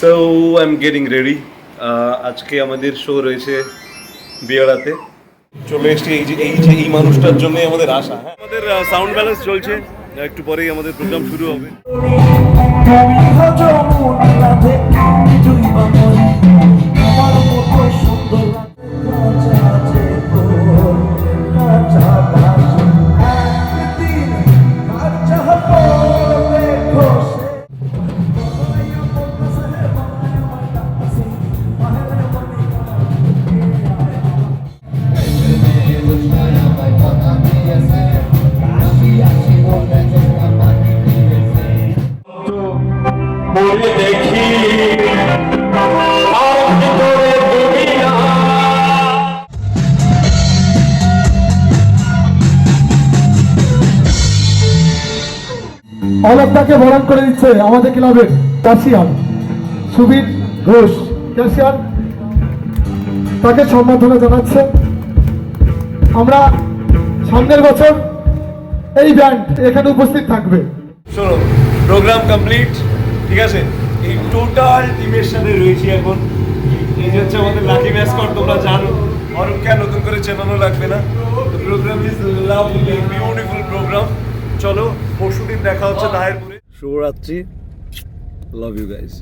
So I am getting ready আজকে আমাদের show রয়েছে বিয়াড়াতে চলে এসছি এই যে এই যে এই মানুষটার জন্যই আমাদের আশা। হ্যাঁ আমাদের সাউন্ড ব্যালেন্স চলছে। একটু পরেই আমাদের প্রোগ্রাম শুরু হবে। দেখি। বরণ করে দিচ্ছে আমাদের ক্লাবের ক্যাশিয়ার সুবীর ঘোষ। ক্যাশিয়ার তাকে সম্বর্ধনা জানাচ্ছে। আমরা সামনের বছর এই ব্যান্ড এখানে উপস্থিত থাকবে। শোনো প্রোগ্রাম কমপ্লিট ঠিক আছে? এই টোটাল টিমের সাথে রয়েছি এখন। এই যে হচ্ছে আমাদের লাকি ম্যাচ কর তোমরা জানো। অরূপকে আর নতুন করে চেনানো লাগবে না? Programme is lovely beautiful programme চলো পরশু দিন দেখা হচ্ছে দায়েরপুরে শুভরাত্রি। Love you guys